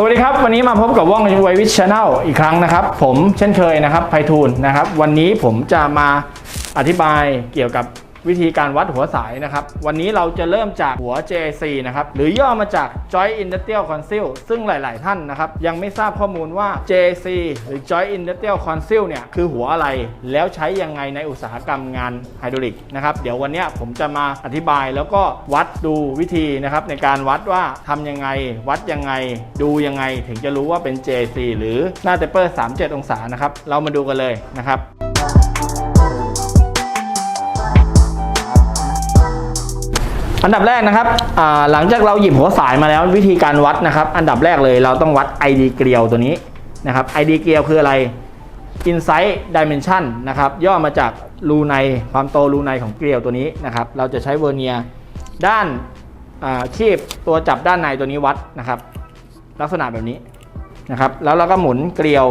สวัสดีครับ วันนี้มาพบกับว่องไววิชชาแนลอีกครั้งนะครับ ผมเช่นเคยนะครับไพฑูรย์นะครับ วันนี้ผมจะมาอธิบายเกี่ยวกับ วิธีการวัดหัวสายนะครับ วันนี้เราจะเริ่มจากหัว JIC นะครับ หรือย่อมาจาก Joint Industrial Council ซึ่งหลาย ๆ ท่านนะครับ ยังไม่ทราบข้อมูลว่า JIC หรือ Joint Industrial Council เนี่ย คือหัวอะไรแล้วใช้ยังไงในอุตสาหกรรมงานไฮดรอลิกนะครับ เดี๋ยววันนี้ผมจะมาอธิบายแล้วก็วัดดูวิธีนะครับ ในการวัดว่าทำยังไง วัดยังไง ดูยังไงถึงจะรู้ว่าเป็น JIC หรือหน้าเตเปอร์37 องศานะครับเรามาดูกันเลยนะครับ อันดับแรกนะครับหลังจากเราหยิบหัวสายมาแล้ววิธีการวัดนะครับ อันดับแรกเลยเราต้องวัด ID เกลียวตัวนี้นะครับ ID เกลียวคืออะไร Insight Dimension นะครับย่อมาจากรูในความโตรูในของเกลียวตัวนี้นะครับ เราจะใช้เวอร์เนียด้านอาคีบตัวจับด้านในตัวนี้วัดนะครับ ลักษณะแบบนี้นะครับ แล้วเราก็หมุนเกลียว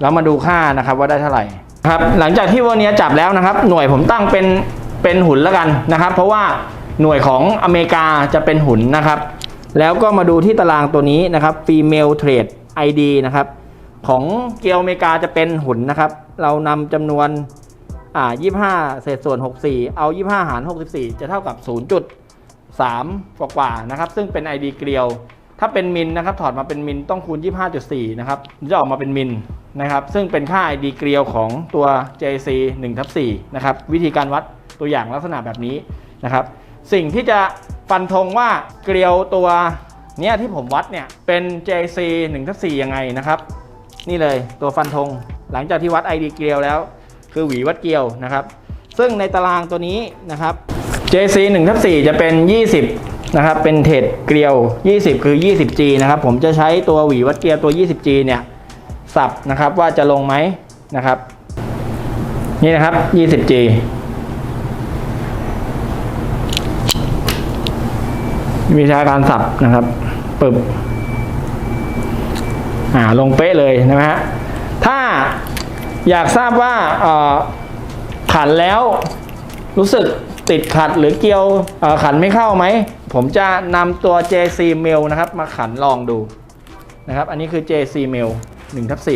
แล้วมาดูค่านะครับว่าได้เท่าไหร่ครับหลังจากที่เวอร์เนียจับแล้วนะครับ หน่วยผมตั้งเป็นเป็นหุ่นแล้วกันนะครับ เพราะว่า หน่วยของอเมริกาจะเป็นหุ่นนะครับ แล้วก็มาดูที่ตารางตัวนี้นะครับ female trade ID นะครับ ของเกลียวอเมริกาจะเป็นหุ่นนะครับ เรานำจำนวนอ่า25 เศษส่วน 64 เอา 25 หาร 64 จะเท่ากับ 0.3 กว่าๆนะครับ ซึ่งเป็น ID เกลียว ถ้าเป็นมิลนะครับ ถอดมาเป็นมิลต้องคูณ 25.4 นะครับ จะออกมาเป็นมิลนะครับ ซึ่งเป็นค่า ID เกลียวของตัว JC 1ทับ4นะครับ วิธีการวัดตัวอย่างลักษณะแบบนี้นะครับ สิ่งที่จะฟันธงว่าเกลียวตัวเนี้ยที่ผมวัดเนี่ยเป็น JC 1ทับ4ยังไงนะครับ นี่เลยตัวฟันธงหลังจากที่วัด ID เกลียวแล้ว คือหวีวัดเกลียวนะครับ ซึ่งในตารางตัวนี้นะครับ JC 1ทับ4จะเป็น 20นะครับเป็นเทรดเกลียว 20 คือ 20G นะครับผมจะใช้ตัวหวีวัดเกลียวตัว 20G เนี่ยสับนะครับว่าจะลงไหมนะครับ นี่นะครับ 20G มีวิธีการสับนะครับปึบอ่าลงเป๊ะเลยนะฮะถ้าอยากทราบว่าขันแล้วรู้สึกติดขัดหรือเกียวขันไม่เข้าไหม ผมจะนำตัว JC Mail นะครับ มาขันลองดูนะครับ อันนี้คือ JC Mail 1ทับ4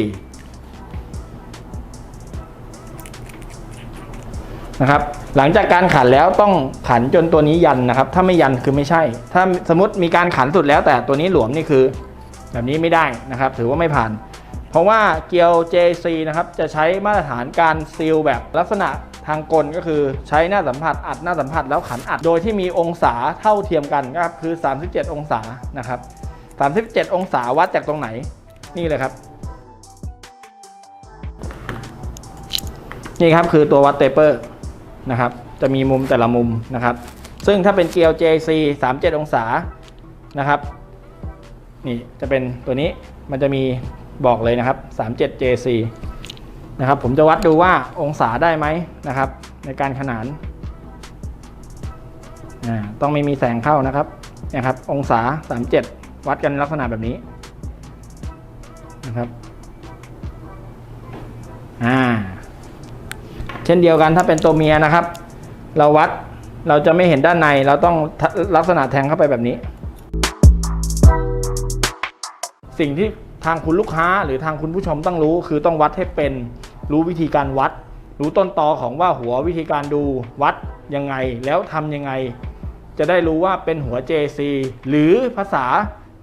นะครับ หลังจากการขันแล้วต้องขันจนตัวนี้ยันนะครับ ถ้าไม่ยันคือไม่ใช่ ถ้าสมมติมีการขันสุดแล้วแต่ตัวนี้หลวมนี่คือ แบบนี้ไม่ได้นะครับ ถือว่าไม่ผ่าน เพราะว่าเกียว JC นะครับจะใช้มาตรฐานการซีลแบบลักษณะทางกลก็คือใช้หน้าสัมผัสอัดหน้าสัมผัสแล้วขันอัดโดยที่มีองศาเท่าเทียมกันนะครับคือ 37 องศานะครับ 37 องศาวัดจากตรงไหนนี่เลยครับ นี่ครับคือตัววัดเตเปอร์ นะครับ จะมีมุมแต่ละมุมนะครับ ซึ่งถ้าเป็นเกลียว JC 37 องศานะครับ นี่จะเป็นตัวนี้มันจะมีบอกเลยนะครับ 37 JC นะครับผมจะวัดดูว่าองศาได้ไหมนะครับ ในการขนานต้องไม่มีแสงเข้านะครับนะครับองศา 37 วัดกันลักษณะแบบนี้นะครับอ่า เช่นเดียวกันถ้าเป็นตัวเมียนะครับ เราวัดเราจะไม่เห็นด้านในเราต้องลักษณะแทงเข้าไปแบบนี้ สิ่งที่ทางคุณลูกค้าหรือทางคุณผู้ชมต้องรู้ คือต้องวัดให้เป็นรู้วิธีการวัด รู้ต้นตอของว่าหัววิธีการดูวัดยังไง แล้วทำยังไง จะได้รู้ว่าเป็นหัว JC หรือภาษา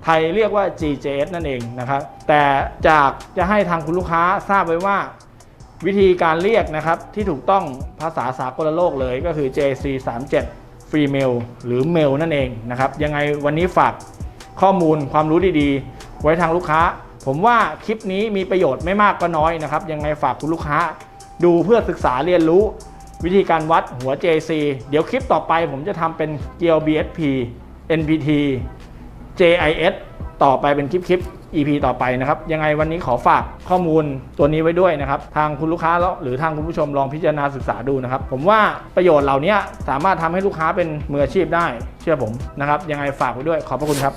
ไทยเรียกว่า GJS นั่นเองนะครับแต่จากจะให้ทางคุณลูกค้าทราบไว้ว่า วิธีการเรียกนะครับที่ถูกต้องภาษาสากลโลกเลยก็คือ JC 37 Free Mail หรือ Mail นั่นเองนะครับ ยังไงวันนี้ฝากข้อมูลความรู้ดีๆ ไว้ทางลูกค้า ผมว่าคลิปนี้มีประโยชน์ไม่มากก็น้อยนะครับ ยังไงฝากคุณลูกค้า ดูเพื่อศึกษาเรียนรู้ วิธีการวัดหัว JC เดี๋ยวคลิปต่อไปผมจะทำเป็นเกียว BSP NPT JIS ต่อไปเป็นคลิปคลิป EP ต่อไปนะครับ ยังไงวันนี้ขอฝากข้อมูลตัวนี้ไว้ด้วยนะครับ ทางคุณลูกค้าแล้วหรือทางคุณผู้ชมลองพิจารณาศึกษาดูนะครับ ผมว่าประโยชน์เหล่านี้สามารถทำให้ลูกค้าเป็นมืออาชีพได้ เชื่อผมนะครับ ยังไงฝากไว้ด้วยขอบพระคุณครับ